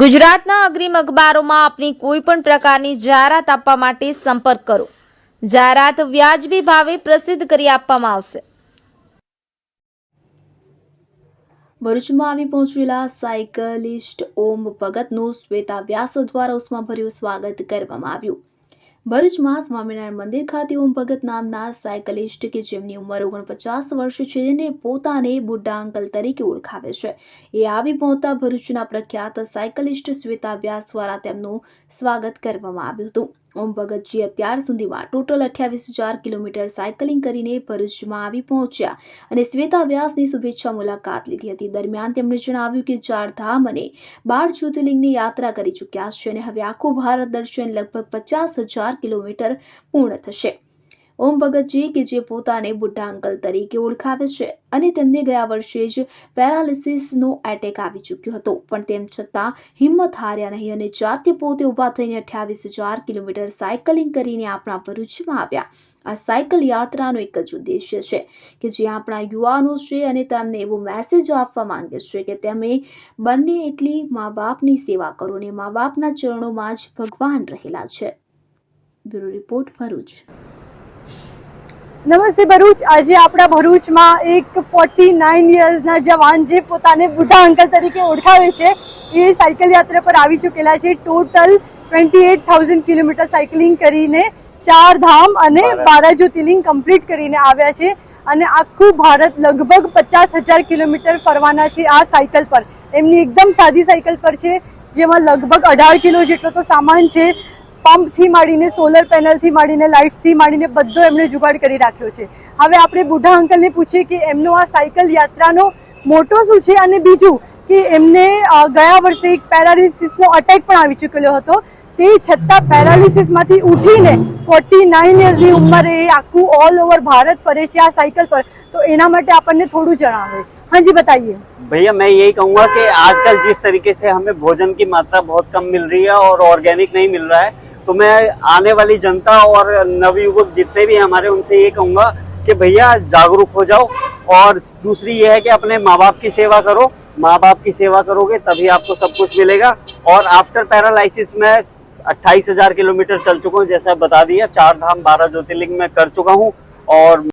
ગુજરાતના અગ્રીમ અખબારોમાં આપની કોઈ પણ પ્રકારની જાહેરાત આપવા માટે સંપર્ક કરો. જાહેરાત વ્યાજબી ભાવે પ્રસિદ્ધ કરી આપવામાં આવશે. ભરૂચમાં આવી પહોંચેલા સાયકલિસ્ટ ઓમ ભગતનું શ્વેતા વ્યાસ દ્વારા ઉષ્માભર્યું સ્વાગત કરવામાં આવ્યું. ભરૂચમાં સ્વામિનારાયણ મંદિર ખાતે ઓમ ભગત નામના સાયકલિસ્ટ કે જેમની ઉંમર ઓગણપચાસ વર્ષ છે જેને પોતાને બુઢા અંકલ તરીકે ઓળખાવે છે. એ આવી પહોંચતા ભરૂચના પ્રખ્યાત સાયકલિસ્ટ શ્વેતા વ્યાસ દ્વારા તેમનું સ્વાગત કરવામાં આવ્યું હતું. ઓમ ભગતજી અત્યાર સુધીમાં ટોટલ અઠ્યાવીસ હજાર કિલોમીટર સાયકલિંગ કરીને ભરૂચમાં આવી પહોંચ્યા અને શ્વેતા વ્યાસની શુભેચ્છા મુલાકાત લીધી હતી. દરમિયાન તેમણે જણાવ્યું કે ચાર ધામ અને બાર જ્યોતિર્લિંગની યાત્રા કરી ચૂક્યા છે અને હવે આખું ભારત દર્શન લગભગ પચાસ હજાર કિલોમીટર પૂર્ણ થશે. ઓમ ભગતજી કે જે પોતાને બુઢા અંકલ તરીકે ઓળખાવે છે અને તેમને ગયા વર્ષે જ પેરાલિસિસનો એટેક આવી ચૂક્યો હતો. પણ તેમ છતાં હિંમત હાર્યા નહીં અને જાતે પોતે ઊભા થઈને અઠ્યાવીસ હજાર કિલોમીટર સાયકલિંગ કરીને આપણા ભરૂચમાં આવ્યા. આ સાયકલ યાત્રાનો એક જ ઉદ્દેશ્ય છે કે જે આપણા યુવાનો છે અને તેમને એવો મેસેજ આપવા માંગે છે કે તમે બંને એટલી મા બાપની સેવા કરો અને મા બાપના ચરણોમાં જ ભગવાન રહેલા છે. Bureau report Bharuch. નમસ્તે ભરૂચ. આજે આપણા ભરૂચમાં એક ફોર્ટી નાઇન યર્સના જવાન જે પોતાને બુઢા અંકલ તરીકે ઓળખાવે છે એ સાયકલ યાત્રા પર આવી ચૂકેલા છે. Total twenty eight thousand kilometre cycling કરીને ચાર ધામ અને બારા જ્યોતિર્લિંગ કમ્પ્લીટ કરીને આવ્યા છે અને આખું ભારત લગભગ પચાસ હજાર કિલોમીટર ફરવાના છે આ સાયકલ પર. એમની એકદમ સાદી સાયકલ પર છે જેમાં લગભગ અઢાર કિલો જેટલો તો સામાન છે. પંપથી માંડીને સોલર પેનલથી માંડીને લાઇટ્સથી માંડીને બધો એમણે જુગાડ કરી રાખ્યો છે. હવે આપણે બુઢા અંકલને પૂછીએ કે એમનો આ સાયકલ યાત્રાનો મોટો શું છે અને બીજું કે એમને ગયા વર્ષે એક પેરાલિસિસનો અટેક પણ આવી ચૂકેલો હતો. તે છતાં પેરાલિસિસમાંથી ઉઠીને ફોર્ટી નાઇન યર્સની ઉંમરે એ આખું ઓલ ઓવર ભારત ફરે છે આ સાયકલ પર. તો એના માટે આપણને થોડું જણાવે. હાજી બતાઈએ ભૈયા, મેં मैं यही કે कि आजकल તરીકે तरीके से हमें भोजन की मात्रा बहुत कम मिल रही है और ऑर्गेनिक तो मैं आने वाली जनता और नवयुवक जितने भी हमारे, उनसे ये कहूँगा कि भैया जागरूक हो जाओ। और दूसरी ये है कि अपने माँ बाप की सेवा करो। माँ बाप की सेवा करोगे तभी आपको सब कुछ मिलेगा। और आफ्टर पैरालिसिस में अट्ठाईस हज़ार किलोमीटर चल चुका हूँ, जैसा बता दिया, चार धाम बारह ज्योतिर्लिंग में कर चुका हूँ। और